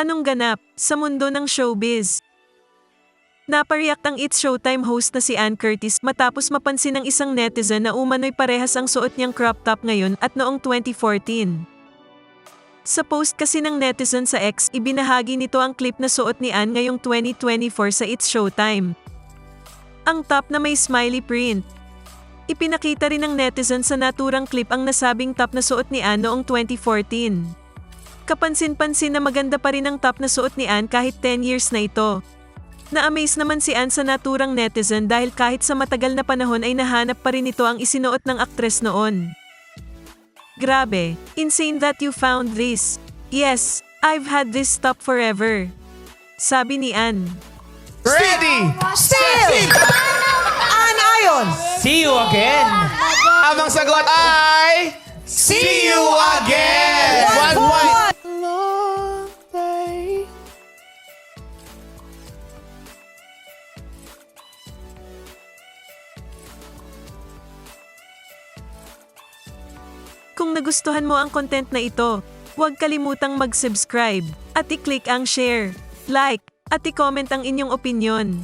Anong ganap sa mundo ng showbiz? Napariyak ang It's Showtime host na si Ann Curtis matapos mapansin ng isang netizen na umano'y parehas ang suot niyang crop top ngayon at noong 2014. Sa post kasi ng netizen sa X, ibinahagi nito ang clip na suot ni Ann ngayong 2024 sa It's Showtime. Ang top na may smiley print. Ipinakita rin ng netizen sa naturang clip ang nasabing top na suot ni Ann noong 2014. Kapansin-pansin na maganda pa rin ang top na suot ni Ann kahit 10 years na ito. Na-amaze naman si Ann sa naturang netizen dahil kahit sa matagal na panahon ay nahanap pa rin ito ang isinuot ng aktres noon. Grabe, insane that you found this. Yes, I've had this top forever. Sabi ni Ann. Ready! Still! An ayon! See you again! Amang sagot ay... Kung nagustuhan mo ang content na ito, huwag kalimutang mag-subscribe at i-click ang share, like, at i-comment ang inyong opinion.